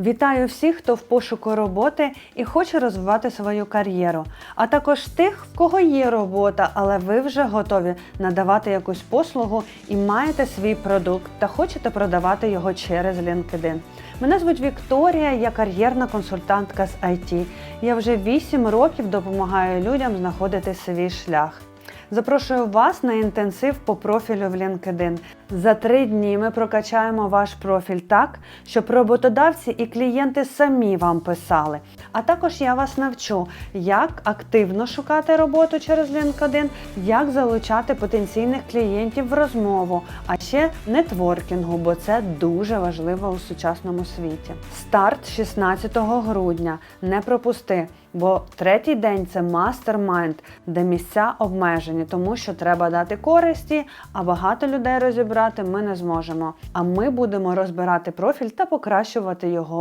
Вітаю всіх, хто в пошуку роботи і хоче розвивати свою кар'єру, а також тих, в кого є робота, але ви вже готові надавати якусь послугу і маєте свій продукт та хочете продавати його через LinkedIn. Мене звуть Вікторія, я кар'єрна консультантка з IT. Я вже 8 років допомагаю людям знаходити свій шлях. Запрошую вас на інтенсив по профілю в LinkedIn. За три дні ми прокачаємо ваш профіль так, щоб роботодавці і клієнти самі вам писали. А також я вас навчу, як активно шукати роботу через LinkedIn, як залучати потенційних клієнтів в розмову, а ще нетворкінгу, бо це дуже важливо у сучасному світі. Старт 16 грудня. Не пропусти. Бо третій день це мастермайнд, де місця обмежені, тому що треба дати користі, а багато людей розібрати ми не зможемо. А ми будемо розбирати профіль та покращувати його